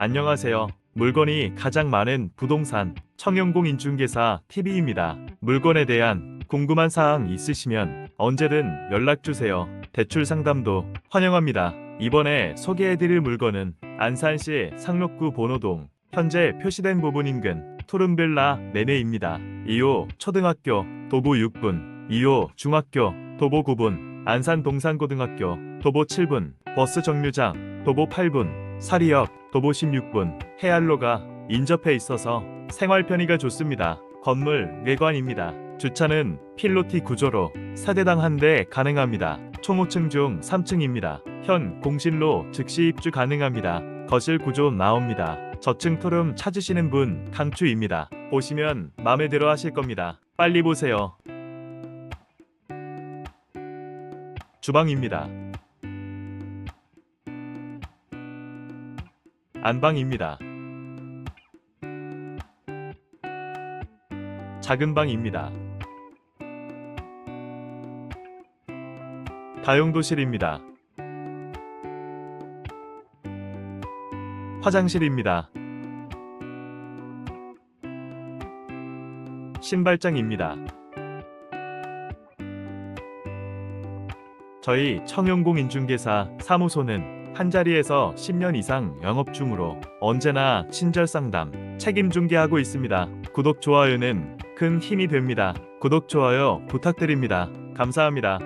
안녕하세요. 물건이 가장 많은 부동산 청영공 인중개사 TV입니다. 물건에 대한 궁금한 사항 있으시면 언제든 연락 주세요. 대출 상담도 환영합니다. 이번에 소개해드릴 물건은 안산시 상록구 bon호동 현재 표시된 부분 인근 토른빌라 내내입니다. 2호 초등학교 도보 6분, 2호 중학교 도보 9분, 안산 동산고등학교 도보 7분, 버스 정류장 도보 8분, 사리역 도보 16분, 해안로가 인접해 있어서 생활 편의가 좋습니다. 건물 외관입니다. 주차는 필로티 구조로 4대당 한 대 가능합니다. 총 5층 중 3층입니다. 현 공실로 즉시 입주 가능합니다. 거실 구조 나옵니다. 저층 토름 찾으시는 분 강추입니다. 보시면 마음에 들어 하실 겁니다. 빨리 보세요. 주방입니다. 안방입니다. 작은 방입니다. 다용도실입니다. 화장실입니다. 신발장입니다. 저희 청영공 인중개사 사무소는 한자리에서 10년 이상 영업 중으로 언제나 친절 상담, 책임 중개하고 있습니다. 구독, 좋아요는 큰 힘이 됩니다. 구독, 좋아요 부탁드립니다. 감사합니다.